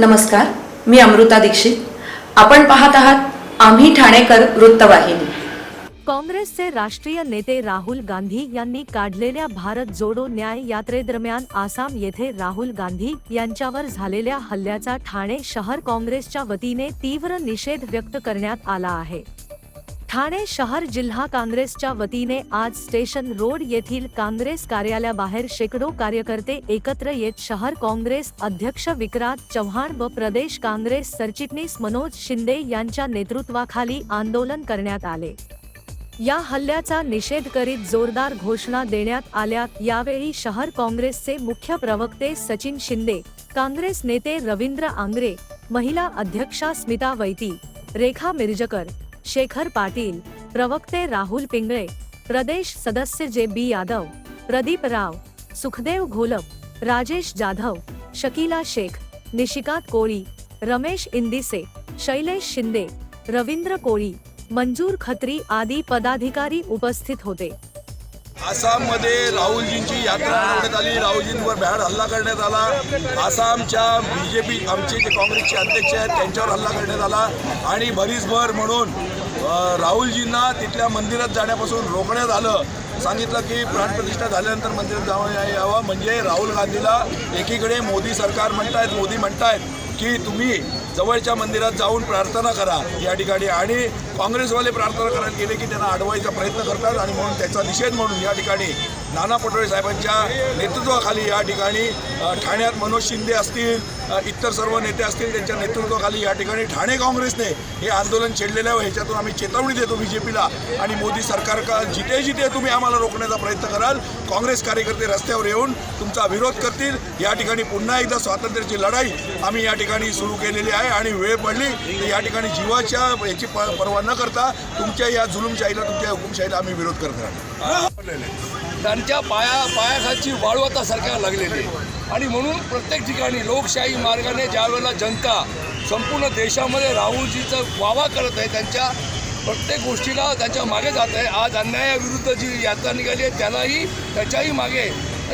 नमस्कार मी अमृता दीक्षित. आपण पाहत आहात आम्ही ठाणेकर वृत्तवाहिनी. काँग्रेसचे राष्ट्रीय नेते राहुल गांधी यांनी काढलेल्या भारत जोडो न्याय यात्रेदरम्यान आसाम येथे राहुल गांधी यांच्यावर झालेल्या हल्ल्याचा ठाणे शहर काँग्रेसच्या वतीने तीव्र निषेध व्यक्त करण्यात आला आहे. ठाणे शहर जिल्हा काँग्रेसच्या वतीने आज स्टेशन रोड येथील काँग्रेस कार्यालयाबाहेर शेकडो कार्यकर्ते एकत्र येत शहर काँग्रेस अध्यक्ष विक्रांत चव्हाण व प्रदेश काँग्रेस सरचिटणीस मनोज शिंदे यांच्या नेतृत्वाखाली आंदोलन करण्यात आले. या हल्ल्याचा निषेध करीत जोरदार घोषणा देण्यात आल्या. यावेळी शहर काँग्रेसचे मुख्य प्रवक्ते सचिन शिंदे काँग्रेस नेते रवींद्र आंग्रे महिला अध्यक्षा स्मिता वैती रेखा मिरजकर शेखर पाटील प्रवक्ते राहुल पिंगळे प्रदेश सदस्य जे बी यादव प्रदीप राव सुखदेव घोलप राजेश जाधव शकीला शेख निशिकात कोळी रमेश इंदिसे शैलेश शिंदे रवींद्र कोळी मंजूर खत्री आदी पदाधिकारी उपस्थित होते. आसाममध्ये राहुलजींची यात्रा करण्यात आली. राहुलजींवर भ्याड हल्ला करण्यात आला. आसामच्या बी जे पी आमचे जे काँग्रेसचे अध्यक्ष आहेत त्यांच्यावर हल्ला करण्यात आला. आणि भरीसभर म्हणून राहुलजींना तिथल्या मंदिरात जाण्यापासून रोखण्यात आलं. सांगितलं की प्राणप्रतिष्ठा झाल्यानंतर मंदिरात जावं यावं. म्हणजे राहुल गांधीला एकीकडे मोदी सरकार म्हणतायत मोदी म्हणतायत की तुम्ही जवळच्या मंदिरात जाऊन प्रार्थना करा या ठिकाणी. आणि काँग्रेसवाले प्रार्थना करायला गेले की त्यांना अडवायचा प्रयत्न करतात आणि म्हणून त्याचा निषेध म्हणून या ठिकाणी नाना पटोले साहेबांच्या नेतृत्वाखाली या ठिकाणी ठाण्यात मनोज शिंदे असतील इतर सर्व नेते असतील त्यांच्या नेतृत्वाखाली या ठिकाणी ठाणे काँग्रेसने हे आंदोलन छेडलेलं आहे. ह्याच्यातून आम्ही चेतावणी देतो बी जे पीला आणि मोदी सरकार का जिथे जिथे तुम्ही आम्हाला रोखण्याचा प्रयत्न कराल काँग्रेस कार्यकर्ते रस्त्यावर येऊन तुमचा विरोध करतील. या ठिकाणी पुन्हा एकदा स्वातंत्र्याची लढाई आम्ही या ठिकाणी सुरू केलेली आहे आणि वेळ पडली तर या ठिकाणी जीवाच्या याची प पर्वा न करता तुमच्या या जुलुमशाहीला तुमच्या हुकुमशाहीला आम्ही विरोध करत राहतो त्यांच्या पाया पायाखालची वाळवता सरकार लागलेली आणि म्हणून प्रत्येक ठिकाणी लोकशाही मार्गाने ज्यावेळेला जनता संपूर्ण देशामध्ये राहुलजीचा वावा करत आहे त्यांच्या प्रत्येक गोष्टीला त्यांच्या मागे जात आहे. आज अन्यायाविरुद्ध जी यात्रा निघाली आहे त्यालाही त्याच्याही मागे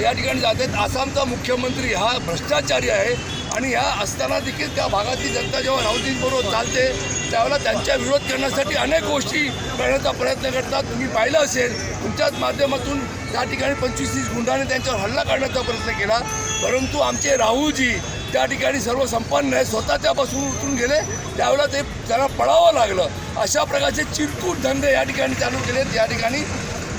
या ठिकाणी जात आहेत. आसामचा मुख्यमंत्री हा भ्रष्टाचारी आहे. आणि ह्या असताना देखील त्या भागातली जनता जेव्हा राहुलजींबरोबर चालते त्यावेळेला त्यांच्या विरोध करण्यासाठी अनेक गोष्टी करण्याचा प्रयत्न करतात. तुम्ही पाहिलं असेल तुमच्याच माध्यमातून त्या ठिकाणी पंचवीस तीस गुंडाने त्यांच्यावर हल्ला करण्याचा प्रयत्न केला. परंतु आमचे राहूजी त्या ठिकाणी सर्व संपन्न आहे स्वतः त्यापासून उतरून गेले. त्यावेळेला ते त्यांना पळावं लागलं. अशा प्रकारचे चिरकूट धंदे या ठिकाणी चालू केलेत या ठिकाणी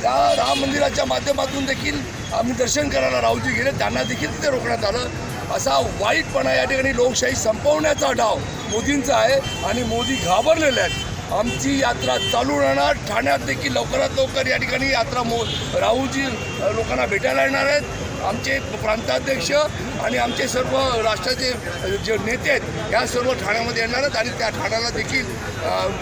त्या राम मंदिराच्या माध्यमातून देखील आम्ही दर्शन करायला राहूजी गेले. त्यांना देखील ते रोखण्यात आलं. असा वाईटपणा या ठिकाणी लोकशाही संपवण्याचा डाव मोदींचा आहे आणि मोदी घाबरलेले आहेत. आमची यात्रा चालू राहणार. ठाण्यात देखील लवकरात लवकर या ठिकाणी यात्रा मो राहुलजी लोकांना भेटायला येणार आहेत. आमचे प्रांताध्यक्ष आणि आमचे सर्व राष्ट्राचे जे नेते आहेत या सर्व ठाण्यामध्ये येणार आहेत आणि त्या ठाण्याला देखील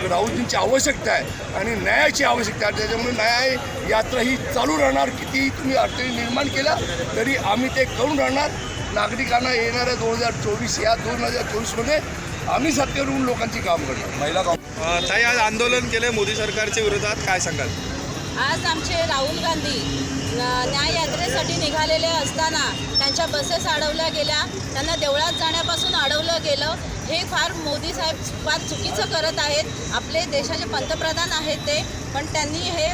राहुलजींची आवश्यकता आहे आणि न्यायाची आवश्यकता आहे. त्याच्यामुळे न्याय यात्रा ही चालू राहणार. कितीही तुम्ही अडचणी निर्माण केल्या तरी आम्ही ते करून राहणार. नागरिकांना येणाऱ्या दोन हजार चोवीस या दोन हजार चोवीसमध्ये आम्ही सत्तेवर येऊन लोकांची काम करणार. महिला अ, ताई आज आंदोलन केले मोदी सरकारच्या विरोधात. काय सांगाल? आज आमचे राहुल गांधी न्याय यात्रेसाठी निघालेले असताना त्यांच्या बसेस अडवल्या गेल्या. त्यांना देवळात जाण्यापासून अडवलं गेलं. हे फार मोदी साहेब फार चुकीचं करत आहेत. आपले देशाचे पंतप्रधान आहेत ते. पण त्यांनी हे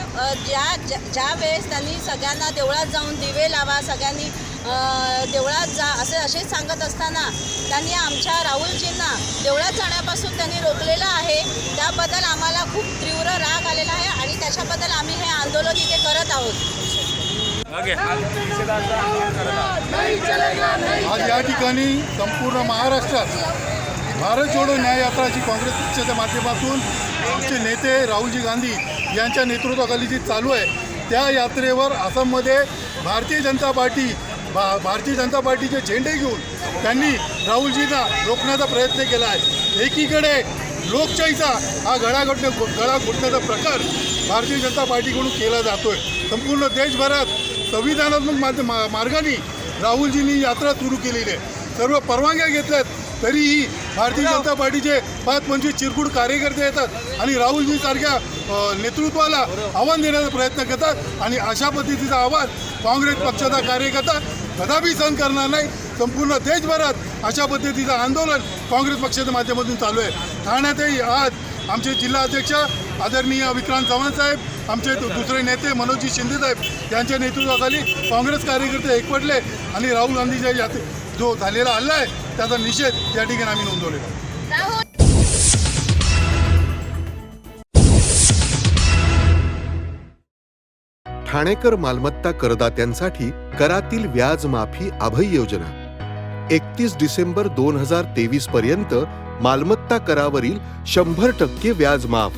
ज्या ज्या ज्या वेळेस त्यांनी सगळ्यांना देवळात जाऊन दिवे लावा सगळ्यांनी देवळात जा असे असेच सांगत असताना त्यांनी आमच्या राहुलजींना देवळात जाण्यापासून त्यांनी रोखलेलं आहे. त्याबद्दल आम्हाला खूप तीव्र राग आलेला आहे आणि त्याच्याबद्दल आम्ही हे आंदोलन इथे करत आहोत. आज या ठिकाणी संपूर्ण महाराष्ट्रात भारत जोडो न्याय यात्राची काँग्रेस पक्षाच्या माध्यमातून आमचे नेते राहुलजी गांधी यांच्या नेतृत्वाखाली जी चालू आहे त्या यात्रेवर आसाममध्ये भारतीय जनता पार्टी भा भारतीय जनता पार्टीचे झेंडे घेऊन त्यांनी राहुलजींना रोखण्याचा प्रयत्न केला आहे. एकीकडे लोकशाहीचा हा गळा गळा घोटण्याचा प्रकार भारतीय जनता पार्टीकडून केला जातो आहे संपूर्ण देशभरात संविधानात्मक माध्य मा मार्गाने राहुलजींनी यात्रा सुरू केलेली आहे. सर्व परवानग्या घेतल्यात तरीही भारतीय जनता पार्टीचे पाच पंचवीस चिरकुट कार्यकर्ते येतात आणि राहुलजीसारख्या नेतृत्वाला आव्हान देण्याचा प्रयत्न करतात आणि अशा पद्धतीचा आवाज काँग्रेस पक्षाचा कार्यकर्ता कदापि सहन करणार नाही. संपूर्ण देशभरात अशा पद्धतीचं आंदोलन काँग्रेस पक्षाच्या माध्यमातून चालू आहे. ठाण्यातही आज आमचे जिल्हा अध्यक्ष आदरणीय विक्रांत चव्हाण साहेब आमचे दुसरे नेते मनोजी शिंदे साहेब यांच्या नेतृत्वाखाली काँग्रेस कार्यकर्ते एकवटले आणि राहुल गांधीच्या यात जो झालेला हल्ला आहे त्याचा निषेध या ठिकाणी आम्ही नोंदवलेला आहे. ठाणेकर मालमत्ता करदात्यांसाठी करातील व्याज माफी अभय योजना एकतीस डिसेंबर दोन हजार तेवीस पर्यंत मालमत्ता करावरील शंभर टक्के व्याज माफ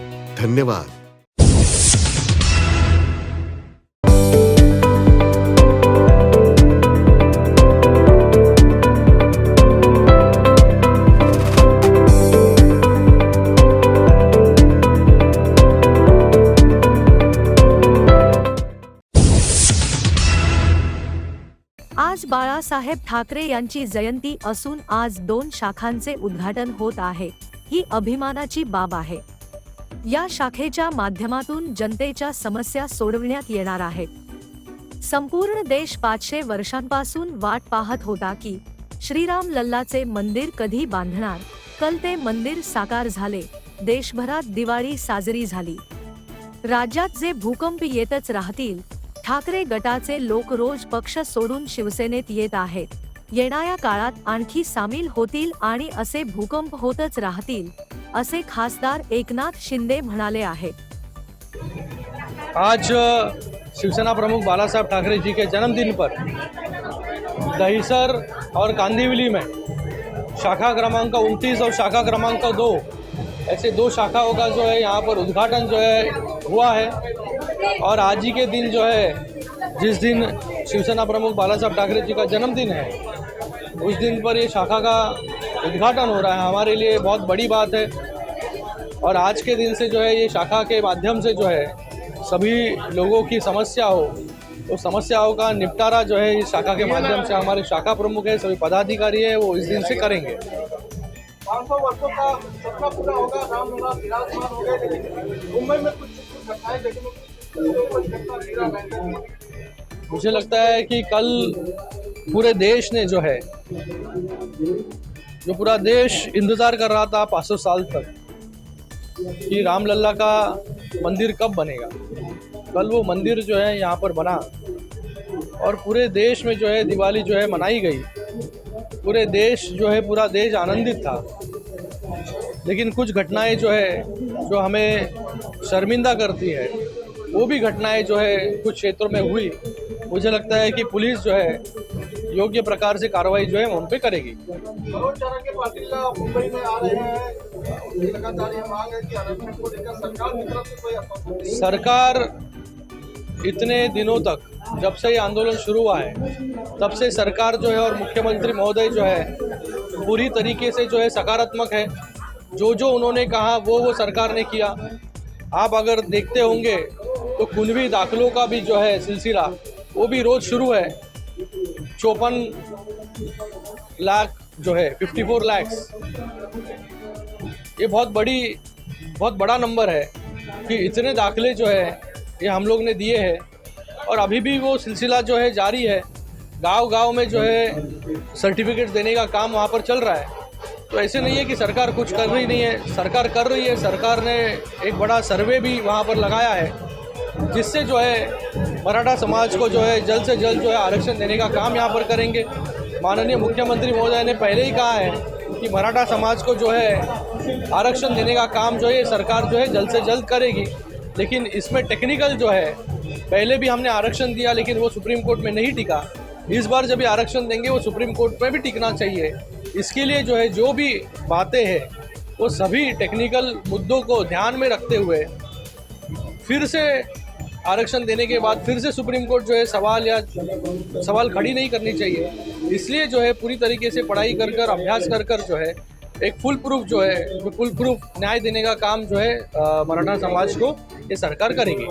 धन्यवाद. आज बाळासाहेब ठाकरे यांची जयंती असून आज दोन शाखांचे उद्घाटन होत आहे. ही अभिमानाची बाब आहे. या शाखेच्या माध्यमातून जनतेच्या समस्या सोडविण्यात येणार आहेत संपूर्ण देश पाचशे वर्षांपासून वाट पाहत होता की श्रीराम लल्लाचे मंदिर कधी बांधणार? कल ते मंदिर साकार झाले. देशभरात दिवाळी साजरी झाली. राज्यात जे भूकंप येतच राहतील ठाकरे गटाचे लोक रोज पक्ष सोडून शिवसेनेत येत आहेत. येणाऱ्या काळात आणखी सामील होतील आणि असे भूकंप होतच राहतील. असे खासदार एकनाथ शिंदे म्हणाले आहेत आज शिवसेना प्रमुख बाला साहब ठाकरे जी के जन्मदिन पर दहीसर और कांदीवली में शाखा क्रमांक उनतीस और शाखा क्रमांक दो ऐसे दो शाखाओं का जो है यहाँ पर उद्घाटन जो है हुआ है। और आज ही के दिन जो है जिस दिन शिवसेना प्रमुख बाला साहब ठाकरे जी का जन्मदिन है उस दिन पर ये शाखा का उद्घाटन हो रहा है। हमारे लिए बहुत बड़ी बात है। और आज के दिन से जो है ये शाखा के माध्यम से जो है सभी लोगों की समस्या हो तो समस्याओं का निपटारा जो है इस शाखा के माध्यम से हमारे शाखा प्रमुख है सभी पदाधिकारी है वो इस दिन से करेंगे। पाँच सौ वर्षों का सपना पूरा होगा रामलला विराजमान हो गए लेकिन मुंबई में कुछ कुछ घटनाएँ लेकिन मुझे लगता है कि कल पूरे देश ने जो है जो पूरा देश इंतज़ार कर रहा था पाँच सौ साल तक कि रामलल्ला का मंदिर कब बनेगा। कल वो मंदिर जो है यहाँ पर बना और पूरे देश में जो है दिवाली जो है मनाई गई। पूरे देश जो है, पूरा देश आनंदित था। लेकिन कुछ घटनाएँ जो है, जो हमें शर्मिंदा करती है, वो भी घटनाएँ जो है कुछ क्षेत्रों में हुई। मुझे लगता है कि पुलिस जो है योग्य प्रकार से कार्रवाई जो है उन पे करेगी। सरकार इतने दिनों तक जब से ये आंदोलन शुरू हुआ है तब से सरकार जो है और मुख्यमंत्री महोदय जो है पूरी तरीके से जो है सकारात्मक है। जो जो उन्होंने कहा वो वो सरकार ने किया। आप अगर देखते होंगे तो कुनवी दाखिलों का भी जो है सिलसिला वो भी रोज़ शुरू है। चौपन लाख जो है 54 लैक्स ये बहुत बड़ी, बहुत बड़ा नंबर है कि इतने दाखिले जो है, ये हम लोग ने दिए हैं। और अभी भी वो सिलसिला जो है, जारी है। गाँव गाँव में जो है सर्टिफिकेट देने का काम वहाँ पर चल रहा है। तो ऐसे नहीं है कि सरकार कुछ कर रही नहीं है। सरकार कर रही है। सरकार ने एक बड़ा सर्वे भी वहाँ पर लगाया है, जिससे जो है मराठा समाज को जो है जल्द से जल्द जो है आरक्षण देने का काम यहाँ पर करेंगे। माननीय मुख्यमंत्री महोदय ने पहले ही कहा है कि मराठा समाज को जो है आरक्षण देने का काम जो है सरकार जो है जल्द से जल्द करेगी। लेकिन इसमें टेक्निकल जो है, पहले भी हमने आरक्षण दिया, लेकिन वो सुप्रीम कोर्ट में नहीं टिका। इस बार जब आरक्षण देंगे, वो सुप्रीम कोर्ट में भी टिकना चाहिए। इसके लिए जो है, जो भी बातें हैं, वो सभी टेक्निकल मुद्दों को ध्यान में रखते हुए फिर से आरक्षण देने के बाद फिर से सुप्रीम कोर्ट जो है सवाल या सवाल खड़ी नहीं करनी चाहिए। इसलिए जो है पूरी तरीके से पढ़ाई कर कर, अभ्यास कर कर जो है, एक फुल प्रूफ जो है, फुल प्रूफ न्याय देने का काम जो है मराठा समाज को ये सरकार करेगी।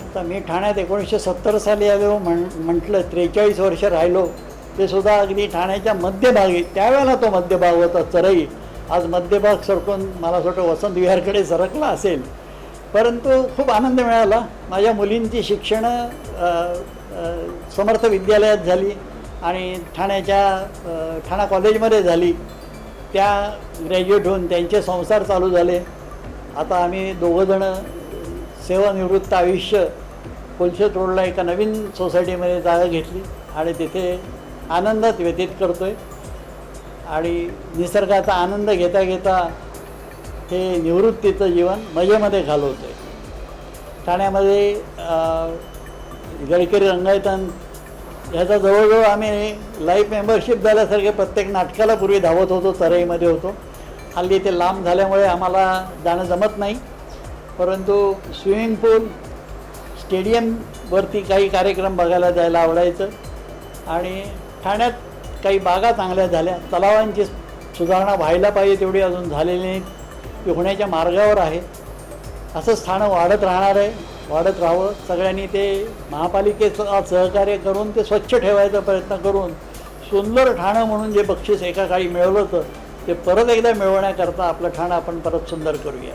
आता मी ठाण्यात एकोणीसशे सत्तर साली आलो म्हण म्हटलं त्रेचाळीस वर्ष राहिलो. ते सुद्धा अगदी ठाण्याच्या मध्यभागी त्यावेळेला तो मध्यभाग होता चरई. आज मध्यभाग सरकून मला असं वाटतं वसंत विहारकडे सरकला असेल. परंतु खूप आनंद मिळाला. माझ्या मुलींची शिक्षणं समर्थ विद्यालयात झाली आणि ठाण्याच्या ठाणा कॉलेजमध्ये झाली. त्या ग्रॅज्युएट होऊन त्यांचे संसार चालू झाले. आता आम्ही दोघंजणं सेवानिवृत्त आयुष्य कोलशेत रोडला एका नवीन सोसायटीमध्ये जागा घेतली आणि तिथे आनंदात व्यतीत करतो आहे आणि निसर्गाचा आनंद घेता घेता हे निवृत्तीचं जीवन मजेमध्ये घालवतो आहे ठाण्यामध्ये गडकरी रंगायतन ह्याचा जवळजवळ आम्ही लाईफ मेंबरशिप झाल्यासारखे प्रत्येक नाटकाला पूर्वी धावत होतो चराईमध्ये होतो. हल्ली ते लांब झाल्यामुळे आम्हाला जाणं जमत नाही. परंतु स्विमिंग पूल स्टेडियमवरती काही कार्यक्रम बघायला जायला आवडायचं. आणि ठाण्यात काही बागा चांगल्या झाल्या. तलावांची सुधारणा व्हायला पाहिजे तेवढी अजून झालेली नाही. ती होण्याच्या मार्गावर आहे. असंच ठाणं वाढत राहणार आहे. वाढत राहावं. सगळ्यांनी ते महापालिकेचं सहकार्य करून ते स्वच्छ ठेवायचा प्रयत्न करून सुंदर ठाणं म्हणून जे बक्षीस एका काळी मिळवलं होतं ते परत एकदा मिळवण्याकरता आपलं ठाणं आपण परत सुंदर करूया.